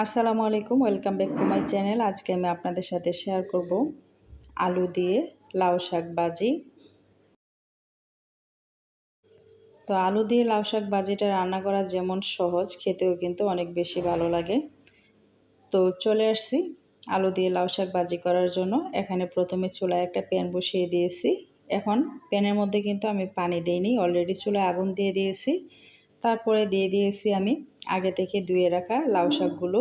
আসসালামু আলাইকুম, welcome back to my channel. আজকে আমি আপনাদের সাথে শেয়ার করব আলু দিয়ে লাউ শাক বাজি তো আলু দিয়ে লাউ শাক বাজিটা রান্না করা যেমন সহজ, খেতেও কিন্তু অনেক বেশি ভালো লাগে। তো চলে আসছি আলু দিয়ে লাউ শাক বাজি করার জন্য। এখানে প্রথমে চুলায় একটা প্যান বসিয়ে দিয়েছি। এখন প্যানের মধ্যে কিন্তু আমি পানি দিইনি, অলরেডি চুলায় আগুন দিয়ে দিয়েছি। তারপরে দিয়ে দিয়েছি আমি আগে থেকে ধুয়ে রাখা লাউ শাকগুলো।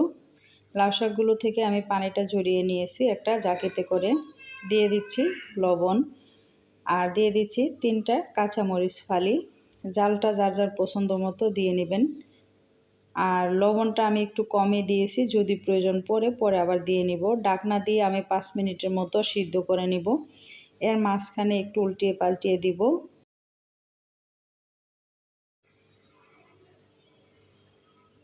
লাউ শাকগুলো থেকে আমি পানিটা ঝরিয়ে নিয়েছি একটা জাকিতে করে। দিয়ে দিচ্ছি লবণ। আর দিয়ে দিচ্ছি তিনটা কাঁচামরিচ ফালি। জালটা যার যার পছন্দ মতো দিয়ে নেবেন। আর লবণটা আমি একটু কমে দিয়েছি, যদি প্রয়োজন পড়ে পরে আবার দিয়ে নিব। ডাকনা দিয়ে আমি পাঁচ মিনিটের মতো সিদ্ধ করে নিব। এর মাঝখানে একটু উল্টিয়ে পাল্টিয়ে দিব।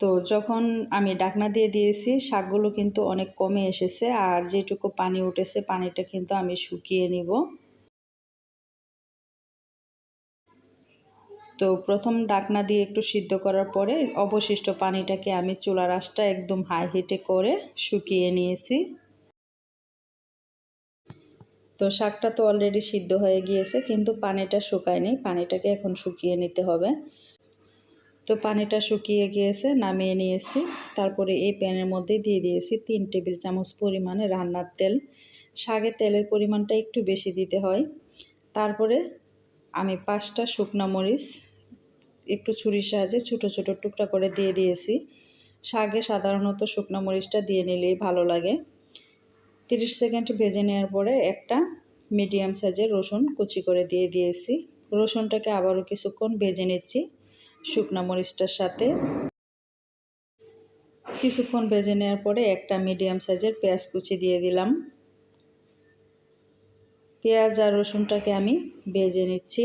তো যখন আমি ডাকনা দিয়ে দিয়েছি, শাকগুলো কিন্তু অনেক কমে এসেছে আর যেটুকু পানি উঠেছে পানিটা কিন্তু আমি শুকিয়ে নিব। তো প্রথম ডাকনা দিয়ে একটু সিদ্ধ করার পরে অবশিষ্ট পানিটাকে আমি চুলার আঁচটা একদম হাই হিটে করে শুকিয়ে নিয়েছি। তো শাকটা তো অলরেডি সিদ্ধ হয়ে গিয়েছে, কিন্তু পানিটা শুকায়নি, পানিটাকে এখন শুকিয়ে নিতে হবে। তো পানিটা শুকিয়ে গিয়েছে, নামিয়ে নিয়েছি। তারপরে এই প্যানের মধ্যে দিয়ে দিয়েছি তিন টেবিল চামচ পরিমাণে রান্নার তেল। শাকের তেলের পরিমাণটা একটু বেশি দিতে হয়। তারপরে আমি পাঁচটা শুকনো মরিচ, একটু ছুরির সাহায্যে ছোটো ছোটো টুকরা করে দিয়ে দিয়েছি। শাকে সাধারণত শুকনো মরিচটা দিয়ে নিলেই ভালো লাগে। তিরিশ সেকেন্ড ভেজে নেওয়ার পরে একটা মিডিয়াম সাইজের রসুন কুচি করে দিয়ে দিয়েছি। রসুনটাকে আবারও কিছুক্ষণ ভেজে নিচ্ছি। শুকনো মরিচটার সাথে। কিছুক্ষণ ভেজে নেওয়ার পরে একটা মিডিয়াম সাইজের পেঁয়াজ কুচি দিয়ে দিলাম। পেঁয়াজ আর রসুনটাকে আমি ভেজে নিচ্ছি।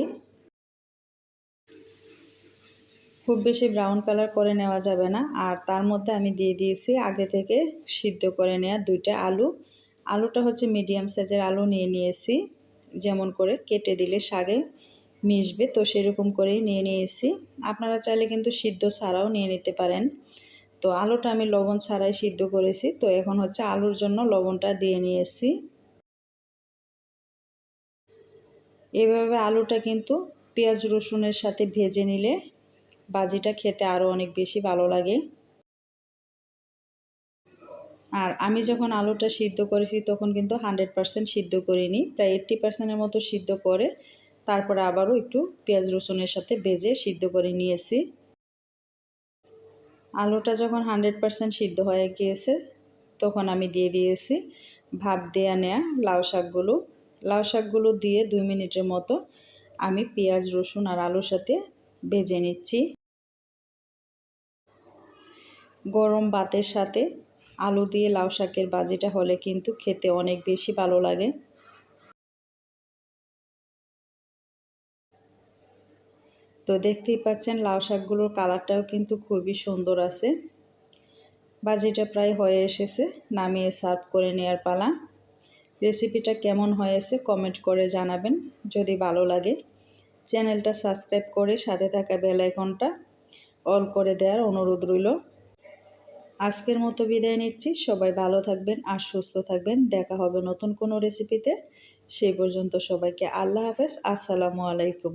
খুব বেশি ব্রাউন কালার করে নেওয়া যাবে না। আর তার মধ্যে আমি দিয়ে দিয়েছি আগে থেকে সিদ্ধ করে নেওয়া দুইটা আলু। আলুটা হচ্ছে মিডিয়াম সাইজের আলু নিয়ে নিয়েছি। যেমন করে কেটে দিলে শাগে মিশবে। তো সেরকম করেই নিয়ে নিয়েছি। আপনারা চাইলে কিন্তু সিদ্ধ ছাড়াও নিয়ে নিতে পারেন। তো আলুটা আমি লবণ ছাড়াই সিদ্ধ করেছি। তো এখন হচ্ছে আলুর জন্য লবণটা দিয়ে নিয়েছি। এভাবে আলুটা কিন্তু পেঁয়াজ রসুনের সাথে ভেজে নিলে বাজিটা খেতে আরও অনেক বেশি ভালো লাগে। আর আমি যখন আলুটা সিদ্ধ করেছি তখন কিন্তু হান্ড্রেড পারসেন্ট সিদ্ধ করিনি। প্রায় এইট্টি পার্সেন্টের মতো সিদ্ধ করে তারপরে আবারও একটু পেঁয়াজ রসুনের সাথে বেজে সিদ্ধ করে নিয়েছি। আলুটা যখন হান্ড্রেড পারসেন্ট সিদ্ধ হয়ে গিয়েছে, তখন আমি দিয়ে দিয়েছি ভাপ দেয়া নেয়া লাউ শাকগুলো। লাউ শাকগুলো দিয়ে দুই মিনিটের মতো আমি পেঁয়াজ, রসুন আর আলুর সাথে ভেজে নিচ্ছি। গরম ভাতের সাথে আলু দিয়ে লাউ শাকের বাজিটা হলে কিন্তু খেতে অনেক বেশি ভালো লাগে। তো দেখতেই পাচ্ছেন লাউ শাকগুলোর কালারটাও কিন্তু খুবই সুন্দর আছে। বাজিটা প্রায় হয়ে এসেছে, নামিয়ে সার্ভ করে নেওয়ার পালা। রেসিপিটা কেমন হয়েছে কমেন্ট করে জানাবেন, যদি ভালো লাগে। চ্যানেলটা সাবস্ক্রাইব করে সাথে থাকা বেল আইকনটা অল করে দেওয়ার অনুরোধ রইল। আজকের মতো বিদায় নিচ্ছি, সবাই ভালো থাকবেন আর সুস্থ থাকবেন। দেখা হবে নতুন কোনো রেসিপিতে। সেই পর্যন্ত সবাইকে আল্লাহ হাফেজ, আসসালামু আলাইকুম।